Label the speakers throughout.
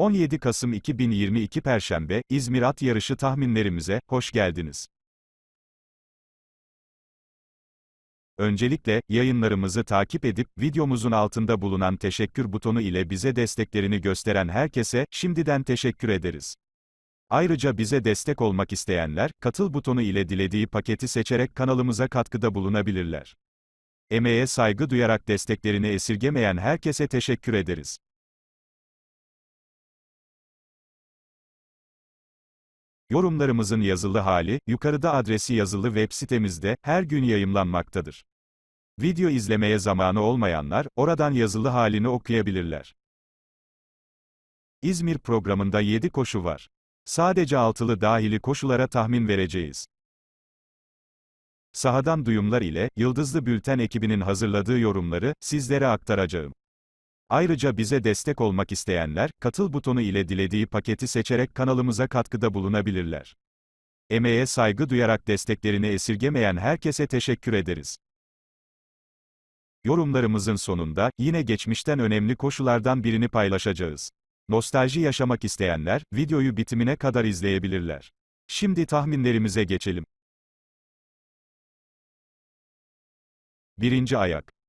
Speaker 1: 17 Kasım 2022 Perşembe, İzmir At Yarışı tahminlerimize, hoş geldiniz. Öncelikle, yayınlarımızı takip edip, videomuzun altında bulunan teşekkür butonu ile bize desteklerini gösteren herkese, şimdiden teşekkür ederiz. Ayrıca bize destek olmak isteyenler, katıl butonu ile dilediği paketi seçerek kanalımıza katkıda bulunabilirler. Emeğe saygı duyarak desteklerini esirgemeyen herkese teşekkür ederiz. Yorumlarımızın yazılı hali, yukarıda adresi yazılı web sitemizde, her gün yayımlanmaktadır. Video izlemeye zamanı olmayanlar, oradan yazılı halini okuyabilirler. İzmir programında 7 koşu var. Sadece altılı dahili koşulara tahmin vereceğiz. Sahadan duyumlar ile, Yıldızlı Bülten ekibinin hazırladığı yorumları, sizlere aktaracağım. Ayrıca bize destek olmak isteyenler, katıl butonu ile dilediği paketi seçerek kanalımıza katkıda bulunabilirler. Emeğe saygı duyarak desteklerini esirgemeyen herkese teşekkür ederiz. Yorumlarımızın sonunda, yine geçmişten önemli koşulardan birini paylaşacağız. Nostalji yaşamak isteyenler, videoyu bitimine kadar izleyebilirler. Şimdi tahminlerimize geçelim. Birinci ayak.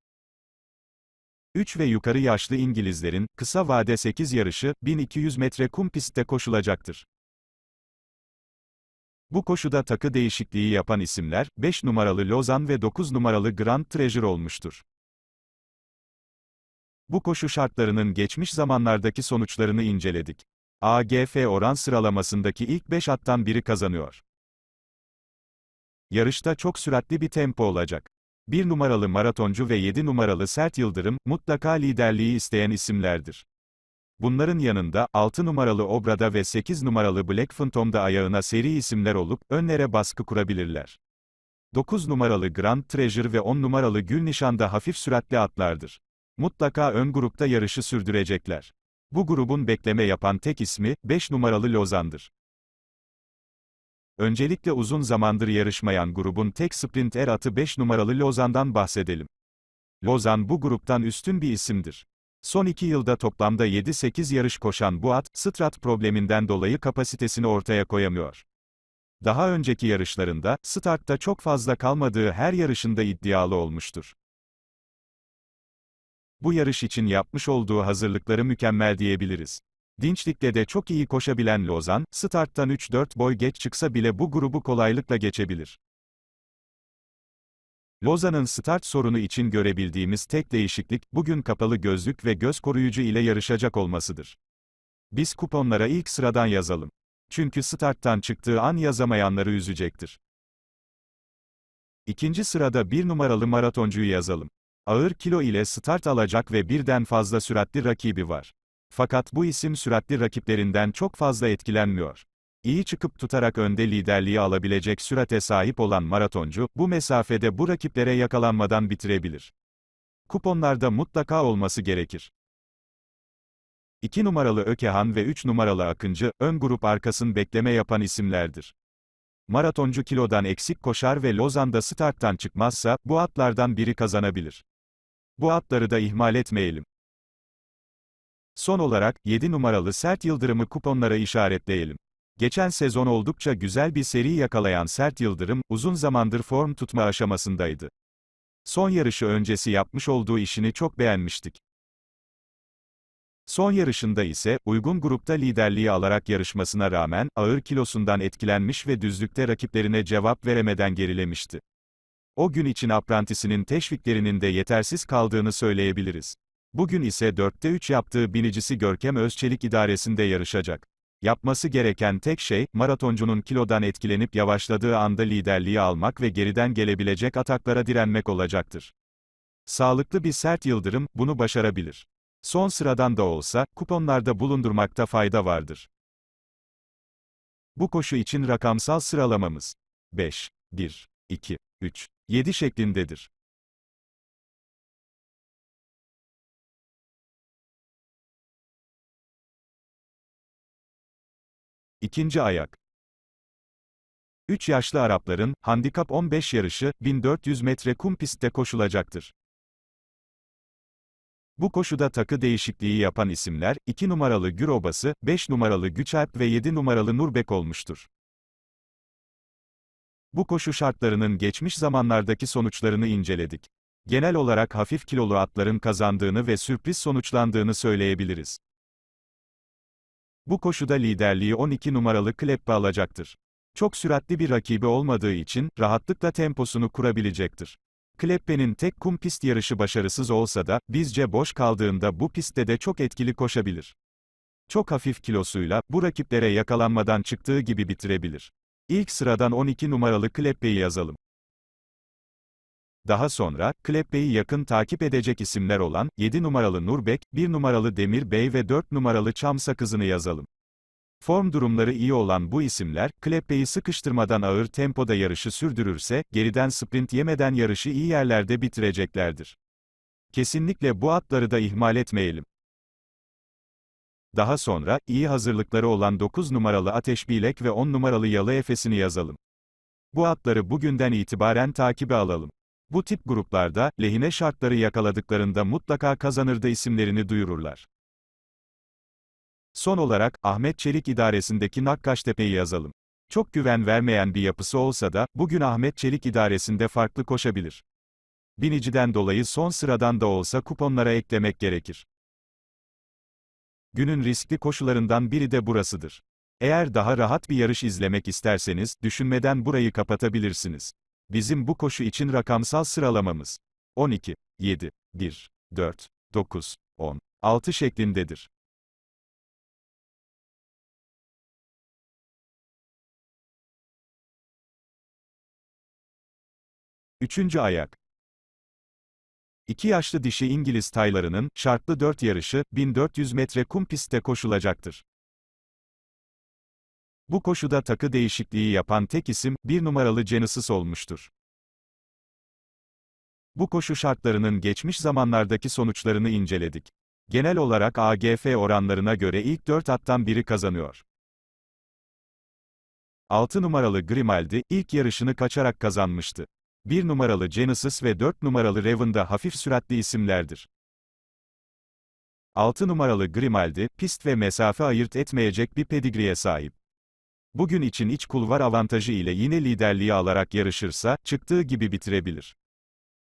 Speaker 1: 3 ve yukarı yaşlı İngilizlerin, kısa vade 8 yarışı, 1200 metre kum pistte koşulacaktır. Bu koşuda takı değişikliği yapan isimler, 5 numaralı Lozan ve 9 numaralı Grand Treasure olmuştur. Bu koşu şartlarının geçmiş zamanlardaki sonuçlarını inceledik. AGF oran sıralamasındaki ilk 5 attan biri kazanıyor. Yarışta çok süratli bir tempo olacak. 1 numaralı maratoncu ve 7 numaralı Sert Yıldırım, mutlaka liderliği isteyen isimlerdir. Bunların yanında, 6 numaralı Obra'da ve 8 numaralı Black Phantom'da ayağına seri isimler olup, önlere baskı kurabilirler. 9 numaralı Grand Treasure ve 10 numaralı Gül Nişan'da hafif süratli atlardır. Mutlaka ön grupta yarışı sürdürecekler. Bu grubun bekleme yapan tek ismi, 5 numaralı Lozan'dır. Öncelikle uzun zamandır yarışmayan grubun tek sprint er atı 5 numaralı Lozan'dan bahsedelim. Lozan bu gruptan üstün bir isimdir. Son iki yılda toplamda 7-8 yarış koşan bu at, strat probleminden dolayı kapasitesini ortaya koyamıyor. Daha önceki yarışlarında, startta çok fazla kalmadığı her yarışında iddialı olmuştur. Bu yarış için yapmış olduğu hazırlıkları mükemmel diyebiliriz. Dinçlik'te de çok iyi koşabilen Lozan, starttan 3-4 boy geç çıksa bile bu grubu kolaylıkla geçebilir. Lozan'ın start sorunu için görebildiğimiz tek değişiklik, bugün kapalı gözlük ve göz koruyucu ile yarışacak olmasıdır. Biz kuponlara ilk sıradan yazalım. Çünkü starttan çıktığı an yazamayanları üzecektir. İkinci sırada bir numaralı maratoncuyu yazalım. Ağır kilo ile start alacak ve birden fazla süratli rakibi var. Fakat bu isim süratli rakiplerinden çok fazla etkilenmiyor. İyi çıkıp tutarak önde liderliği alabilecek sürate sahip olan maratoncu, bu mesafede bu rakiplere yakalanmadan bitirebilir. Kuponlarda mutlaka olması gerekir. 2 numaralı Ökehan ve 3 numaralı Akıncı, ön grup arkasın bekleme yapan isimlerdir. Maratoncu kilodan eksik koşar ve Lozan'da starttan çıkmazsa, bu atlardan biri kazanabilir. Bu atları da ihmal etmeyelim. Son olarak, 7 numaralı Sert Yıldırım'ı kuponlara işaretleyelim. Geçen sezon oldukça güzel bir seri yakalayan Sert Yıldırım, uzun zamandır form tutma aşamasındaydı. Son yarışı öncesi yapmış olduğu işini çok beğenmiştik. Son yarışında ise, uygun grupta liderliği alarak yarışmasına rağmen, ağır kilosundan etkilenmiş ve düzlükte rakiplerine cevap veremeden gerilemişti. O gün için aprantisinin teşviklerinin de yetersiz kaldığını söyleyebiliriz. Bugün ise 4'te 3 yaptığı binicisi Görkem Özçelik idaresinde yarışacak. Yapması gereken tek şey, maratoncunun kilodan etkilenip yavaşladığı anda liderliği almak ve geriden gelebilecek ataklara direnmek olacaktır. Sağlıklı bir sert yıldırım, bunu başarabilir. Son sıradan da olsa, kuponlarda bulundurmakta fayda vardır. Bu koşu için rakamsal sıralamamız 5, 1, 2, 3, 7 şeklindedir. İkinci ayak. 3 yaşlı Arapların, handikap 15 yarışı, 1400 metre kum pistte koşulacaktır. Bu koşuda takı değişikliği yapan isimler, 2 numaralı Gürobası, 5 numaralı Güçalp ve 7 numaralı Nurbek olmuştur. Bu koşu şartlarının geçmiş zamanlardaki sonuçlarını inceledik. Genel olarak hafif kilolu atların kazandığını ve sürpriz sonuçlandığını söyleyebiliriz. Bu koşuda liderliği 12 numaralı Kleppe alacaktır. Çok süratli bir rakibi olmadığı için, rahatlıkla temposunu kurabilecektir. Kleppe'nin tek kum pist yarışı başarısız olsa da, bizce boş kaldığında bu pistte de çok etkili koşabilir. Çok hafif kilosuyla, bu rakiplere yakalanmadan çıktığı gibi bitirebilir. İlk sıradan 12 numaralı Kleppe'yi yazalım. Daha sonra, Kleppe'yi yakın takip edecek isimler olan, 7 numaralı Nurbek, 1 numaralı Demir Bey ve 4 numaralı Çam Sakızı'nı yazalım. Form durumları iyi olan bu isimler, Kleppe'yi sıkıştırmadan ağır tempoda yarışı sürdürürse, geriden sprint yemeden yarışı iyi yerlerde bitireceklerdir. Kesinlikle bu atları da ihmal etmeyelim. Daha sonra, iyi hazırlıkları olan 9 numaralı Ateş Bilek ve 10 numaralı Yalı Efes'ini yazalım. Bu atları bugünden itibaren takibe alalım. Bu tip gruplarda, lehine şartları yakaladıklarında mutlaka kazanırda isimlerini duyururlar. Son olarak, Ahmet Çelik idaresindeki Nakkaştepe'yi yazalım. Çok güven vermeyen bir yapısı olsa da, bugün Ahmet Çelik idaresinde farklı koşabilir. Biniciden dolayı son sıradan da olsa kuponlara eklemek gerekir. Günün riskli koşularından biri de burasıdır. Eğer daha rahat bir yarış izlemek isterseniz, düşünmeden burayı kapatabilirsiniz. Bizim bu koşu için rakamsal sıralamamız 12, 7, 1, 4, 9, 10, 6 şeklindedir. Üçüncü ayak. İki yaşlı dişi İngiliz taylarının, şartlı dört yarışı, 1400 metre kum pistte koşulacaktır. Bu koşuda takı değişikliği yapan tek isim, bir numaralı Genesis olmuştur. Bu koşu şartlarının geçmiş zamanlardaki sonuçlarını inceledik. Genel olarak AGF oranlarına göre ilk 4 attan biri kazanıyor. 6 numaralı Grimaldi, ilk yarışını kaçarak kazanmıştı. 1 numaralı Genesis ve 4 numaralı Raven da hafif süratli isimlerdir. 6 numaralı Grimaldi, pist ve mesafe ayırt etmeyecek bir pedigriye sahip. Bugün için iç kulvar avantajı ile yine liderliği alarak yarışırsa, çıktığı gibi bitirebilir.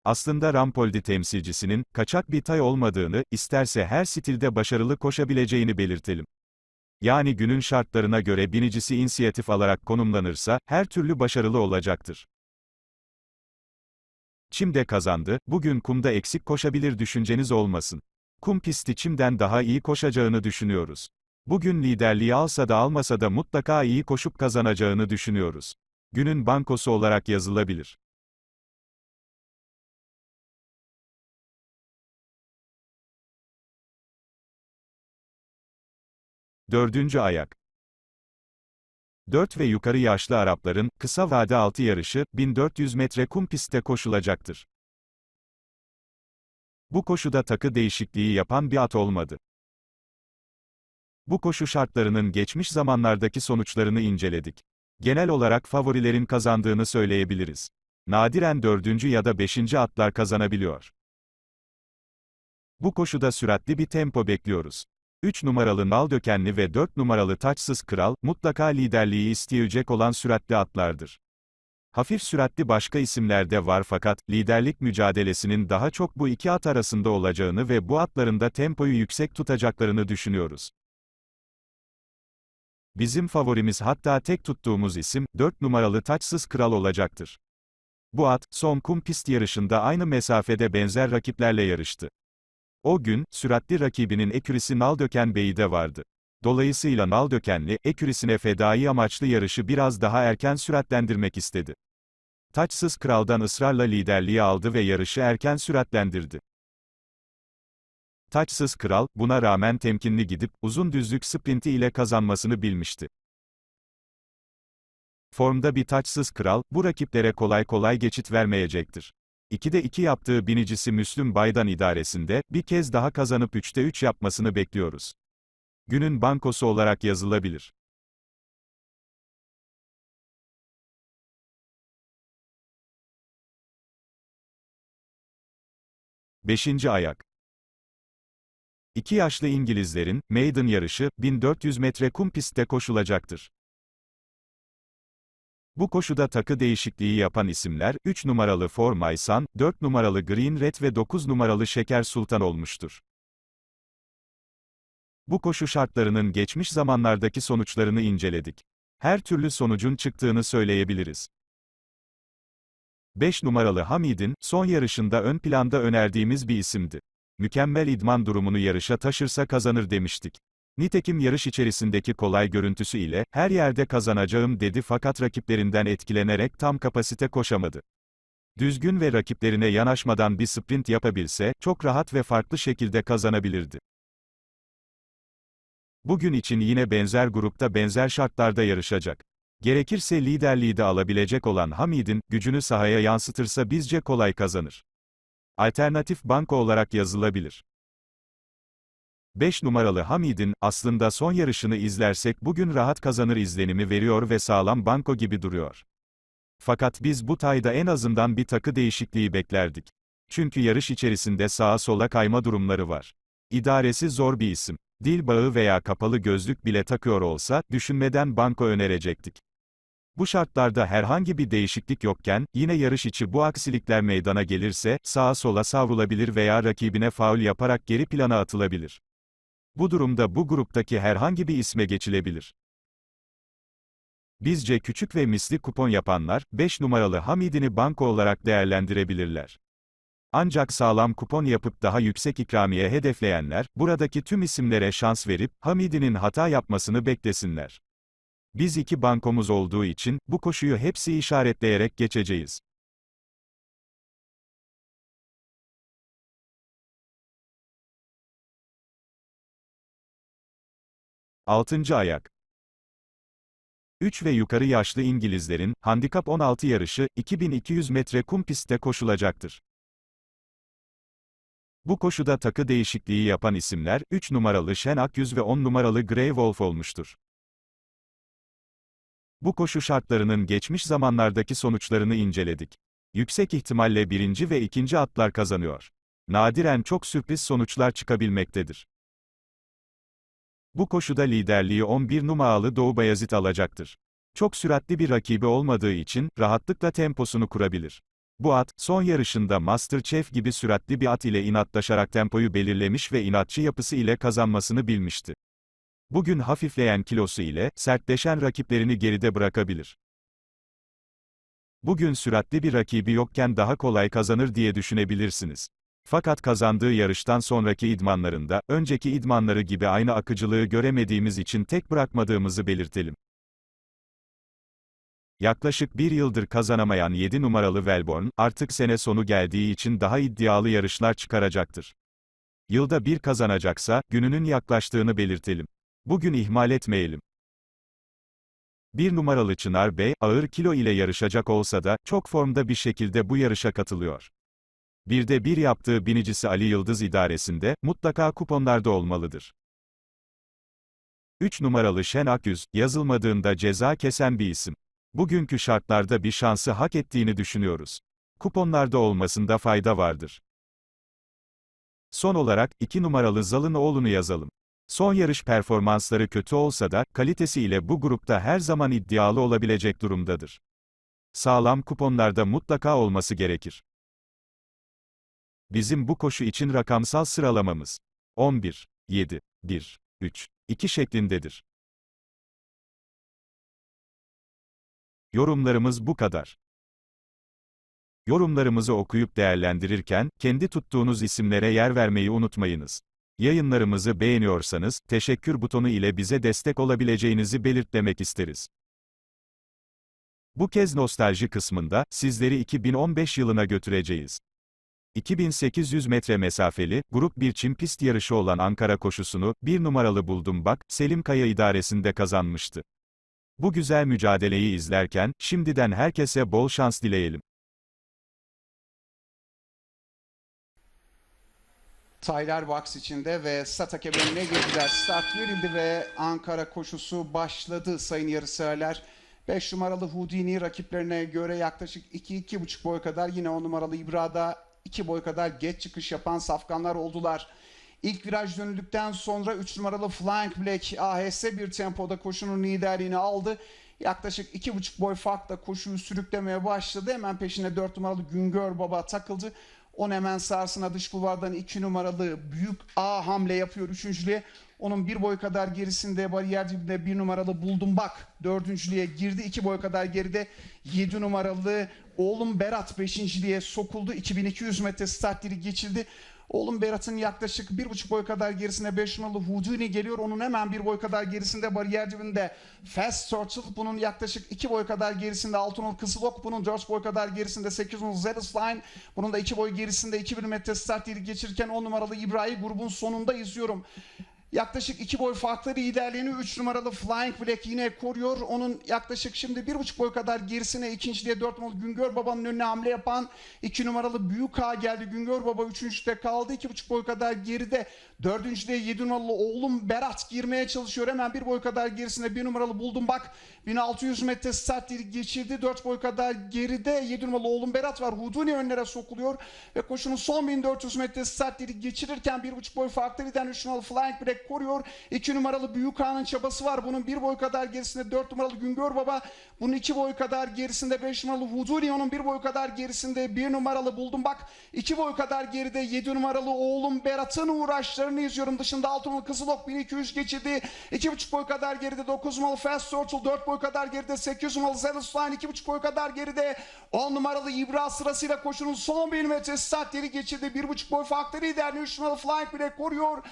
Speaker 1: Aslında Rampoldi temsilcisinin, kaçak bir tay olmadığını, isterse her stilde başarılı koşabileceğini belirtelim. Yani günün şartlarına göre binicisi inisiyatif alarak konumlanırsa, her türlü başarılı olacaktır. Çim'de kazandı, bugün kumda eksik koşabilir düşünceniz olmasın. Kum pisti Çim'den daha iyi koşacağını düşünüyoruz. Bugün liderliği alsa da almasa da mutlaka iyi koşup kazanacağını düşünüyoruz. Günün bankosu olarak yazılabilir. Dördüncü ayak. 4 ve yukarı yaşlı Arapların, kısa vade altı yarışı, 1400 metre kum pistte koşulacaktır. Bu koşuda takı değişikliği yapan bir at olmadı. Bu koşu şartlarının geçmiş zamanlardaki sonuçlarını inceledik. Genel olarak favorilerin kazandığını söyleyebiliriz. Nadiren dördüncü ya da beşinci atlar kazanabiliyor. Bu koşuda süratli bir tempo bekliyoruz. 3 numaralı Nal Dökenli ve 4 numaralı Taçsız Kral, mutlaka liderliği isteyecek olan süratli atlardır. Hafif süratli başka isimler de var fakat, liderlik mücadelesinin daha çok bu iki at arasında olacağını ve bu atların da tempoyu yüksek tutacaklarını düşünüyoruz. Bizim favorimiz hatta tek tuttuğumuz isim, 4 numaralı Taçsız Kral olacaktır. Bu at, son kum pist yarışında aynı mesafede benzer rakiplerle yarıştı. O gün, süratli rakibinin ekürisi Naldöken Bey'i de vardı. Dolayısıyla Naldökenli, ekürisine fedai amaçlı yarışı biraz daha erken süratlendirmek istedi. Taçsız kraldan ısrarla liderliği aldı ve yarışı erken süratlendirdi. Taçsız kral, buna rağmen temkinli gidip, uzun düzlük sprinti ile kazanmasını bilmişti. Formda bir taçsız kral, bu rakiplere kolay kolay geçit vermeyecektir. 2'de 2 yaptığı binicisi Müslüm Baydan idaresinde, bir kez daha kazanıp 3'te 3 yapmasını bekliyoruz. Günün bankosu olarak yazılabilir. Beşinci ayak. İki yaşlı İngilizlerin, maiden yarışı, 1400 metre kum pistte koşulacaktır. Bu koşuda takı değişikliği yapan isimler, 3 numaralı For My Son, 4 numaralı Green Red ve 9 numaralı Şeker Sultan olmuştur. Bu koşu şartlarının geçmiş zamanlardaki sonuçlarını inceledik. Her türlü sonucun çıktığını söyleyebiliriz. 5 numaralı Hamid'in, son yarışında ön planda önerdiğimiz bir isimdi. Mükemmel idman durumunu yarışa taşırsa kazanır demiştik. Nitekim yarış içerisindeki kolay görüntüsü ile, her yerde kazanacağım dedi fakat rakiplerinden etkilenerek tam kapasite koşamadı. Düzgün ve rakiplerine yanaşmadan bir sprint yapabilse, çok rahat ve farklı şekilde kazanabilirdi. Bugün için yine benzer grupta benzer şartlarda yarışacak. Gerekirse liderliği de alabilecek olan Hamid'in, gücünü sahaya yansıtırsa bizce kolay kazanır. Alternatif banko olarak yazılabilir. 5 numaralı Hamid'in, aslında son yarışını izlersek bugün rahat kazanır izlenimi veriyor ve sağlam banko gibi duruyor. Fakat biz bu tayda en azından bir takı değişikliği beklerdik. Çünkü yarış içerisinde sağa sola kayma durumları var. İdaresi zor bir isim. Dil bağı veya kapalı gözlük bile takıyor olsa, düşünmeden banko önerecektik. Bu şartlarda herhangi bir değişiklik yokken, yine yarış içi bu aksilikler meydana gelirse, sağa sola savrulabilir veya rakibine faul yaparak geri plana atılabilir. Bu durumda bu gruptaki herhangi bir isme geçilebilir. Bizce küçük ve misli kupon yapanlar, 5 numaralı Hamidini banko olarak değerlendirebilirler. Ancak sağlam kupon yapıp daha yüksek ikramiye hedefleyenler, buradaki tüm isimlere şans verip, Hamidi'nin hata yapmasını beklesinler. Biz iki bankomuz olduğu için, bu koşuyu hepsi işaretleyerek geçeceğiz. Altıncı ayak. 3 ve yukarı yaşlı İngilizlerin, handikap 16 yarışı, 2200 metre kum pistte koşulacaktır. Bu koşuda takı değişikliği yapan isimler, 3 numaralı Şen Akyüz ve 10 numaralı Grey Wolf olmuştur. Bu koşu şartlarının geçmiş zamanlardaki sonuçlarını inceledik. Yüksek ihtimalle birinci ve ikinci atlar kazanıyor. Nadiren çok sürpriz sonuçlar çıkabilmektedir. Bu koşuda liderliği 11 numaralı Doğu Bayazıt alacaktır. Çok süratli bir rakibi olmadığı için, rahatlıkla temposunu kurabilir. Bu at, son yarışında Masterchef gibi süratli bir at ile inatlaşarak tempoyu belirlemiş ve inatçı yapısı ile kazanmasını bilmişti. Bugün hafifleyen kilosu ile, sertleşen rakiplerini geride bırakabilir. Bugün süratli bir rakibi yokken daha kolay kazanır diye düşünebilirsiniz. Fakat kazandığı yarıştan sonraki idmanlarında, önceki idmanları gibi aynı akıcılığı göremediğimiz için tek bırakmadığımızı belirtelim. Yaklaşık bir yıldır kazanamayan 7 numaralı Welborn, artık sene sonu geldiği için daha iddialı yarışlar çıkaracaktır. Yılda bir kazanacaksa, gününün yaklaştığını belirtelim. Bugün ihmal etmeyelim. Bir numaralı Çınar Bey, ağır kilo ile yarışacak olsa da, çok formda bir şekilde bu yarışa katılıyor. Bir de bir yaptığı binicisi Ali Yıldız idaresinde, mutlaka kuponlarda olmalıdır. 3 numaralı Şen Akyüz, yazılmadığında ceza kesen bir isim. Bugünkü şartlarda bir şansı hak ettiğini düşünüyoruz. Kuponlarda olmasında fayda vardır. Son olarak, 2 numaralı Zalın oğlunu yazalım. Son yarış performansları kötü olsa da, kalitesiyle bu grupta her zaman iddialı olabilecek durumdadır. Sağlam kuponlarda mutlaka olması gerekir. Bizim bu koşu için rakamsal sıralamamız 11, 7, 1, 3, 2 şeklindedir. Yorumlarımız bu kadar. Yorumlarımızı okuyup değerlendirirken, kendi tuttuğunuz isimlere yer vermeyi unutmayınız. Yayınlarımızı beğeniyorsanız, teşekkür butonu ile bize destek olabileceğinizi belirtmek isteriz. Bu kez nostalji kısmında, sizleri 2015 yılına götüreceğiz. 2800 metre mesafeli, grup bir çim pist yarışı olan Ankara koşusunu, bir numaralı buldum bak, Selim Kaya idaresinde kazanmıştı. Bu güzel mücadeleyi izlerken, şimdiden herkese bol şans dileyelim.
Speaker 2: Tyler Box içinde ve Sata kemerine girdiler. Start verildi ve Ankara koşusu başladı sayın yarışseverler. 5 numaralı Houdini rakiplerine göre yaklaşık 2-2,5 boy kadar yine 10 numaralı İbra'da 2 boy kadar geç çıkış yapan safkanlar oldular. İlk viraj dönüldükten sonra 3 numaralı Flying Black AHS bir tempoda koşunun liderliğini aldı. Yaklaşık 2,5 boy farkla koşuyu sürüklemeye başladı. Hemen peşine 4 numaralı Güngör Baba takıldı. On hemen sarsına dış kulvardan 2 numaralı Büyük A hamle yapıyor üçüncülüğe. Onun bir boy kadar gerisinde bariyer dibinde bir numaralı Buldum Bak dördüncülüğe girdi. iki boy kadar geride 7 numaralı Oğlum Berat beşinciliğe sokuldu. 2200 metre start dili geçildi. Oğlum Berat'ın yaklaşık bir buçuk boy kadar gerisinde 5 numaralı Houdini geliyor. Onun hemen bir boy kadar gerisinde bariyer dibinde Fast Turtle. Bunun yaklaşık iki boy kadar gerisinde 6 numaralı Kızılok. Bunun 4 boy kadar gerisinde 8 numaralı Zealous Line. Bunun da 2 boy gerisinde 2000 metre start geçirirken 10 numaralı İbrahim grubun sonunda izliyorum. Yaklaşık iki boy farklı liderliğini 3 numaralı Flying Black yine koruyor. Onun yaklaşık şimdi bir buçuk boy kadar gerisine ikinciliğe 4 numaralı Güngör Baba'nın önüne hamle yapan 2 numaralı Büyük Ağa geldi. Güngör Baba üçüncüde kaldı. iki buçuk boy kadar geride. Dördüncüde 7 numaralı oğlum Berat girmeye çalışıyor. Hemen bir boy kadar gerisinde bir numaralı buldum bak. 1600 metre start geçirdi. 4 boy kadar geride 7 numaralı oğlum Berat var. Huduni önlere sokuluyor. Ve koşunun son 1400 metre start geçirirken bir buçuk boy farklı giden 3 numaralı Flying Black koruyor. 2 numaralı Büyük Ağa'nın çabası var. Bunun bir boy kadar gerisinde 4 numaralı Güngör Baba. Bunun 2 boy kadar gerisinde 5 numaralı Huduni. Onun bir boy kadar gerisinde 1 numaralı Buldum Bak. 2 boy kadar geride 7 numaralı oğlum Berat'ın uğraşlarını izliyorum. Dışında 6 numaralı Kızılok 1200 geçirdi. 2,5 boy kadar geride 9 numaralı Fast Turtle 4 boy kadar geride 8 numaralı Zealous Line 2,5 boy kadar geride 10 numaralı İbra sırasıyla koşunun son 1 metre start yeri geçirdi. 1,5 boy farklı liderliği 3 numaralı Flying Black koruyor.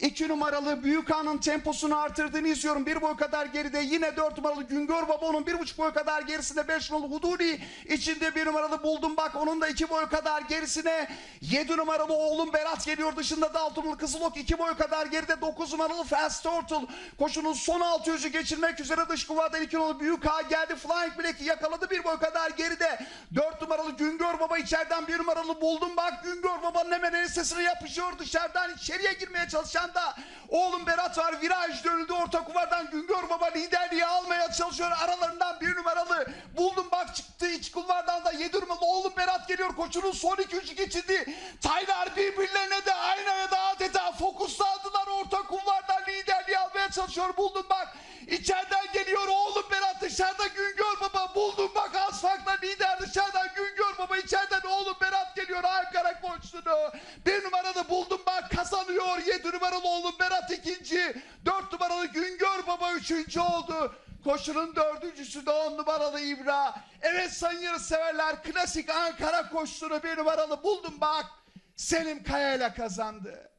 Speaker 2: 2 numaralı Büyük Ağa'nın temposunu artırdığını izliyorum. Bir boy kadar geride yine 4 numaralı Güngör Baba onun bir buçuk boy kadar gerisinde 5 numaralı Huduri içinde bir numaralı Buldum Bak onun da 2 boy kadar gerisine 7 numaralı oğlum Berat geliyor dışında da 6 numaralı Kızılok 2 boy kadar geride 9 numaralı Fast Turtle koşunun son 600'ü geçirmek üzere dış kuvarda 2 numaralı Büyük Ağa geldi Flying Black'i yakaladı bir boy kadar geride 4 numaralı Güngör Baba içeriden bir numaralı Buldum Bak Güngör Baba'nın hemen ensesine yapışıyor dışarıdan içeriye girmeye çalışan da oğlum Berat var viraj dönüldü orta kuvardan Güngör Baba liderliği almaya çalışıyor. Aralarından bir numaralı buldum bak çıktı iç kulvardan da yedi oğlum Berat geliyor. Koçunun son iki üçü geçildi Taylar birbirlerine de aynaya da adeta fokuslandılar orta kulvardan liderliği almaya çalışıyor. Buldum bak içeriden geliyor oğlum Berat dışarıda Güngör Baba. Buldum bak az farkla lider dışarıdan Güngör Baba içeriden oğlum Berat geliyor. Ankara koçluğunu bir numaralı buldum bak kazanıyor yedi numaralı oğlum Berat ikinci dört numaralı Güngör Baba üçüncü oldu Koşunun dördüncüsü de on numaralı İbra. Evet sayın yarışseverler klasik Ankara koşusunu bir numaralı buldum bak. Selim Kaya ile kazandı.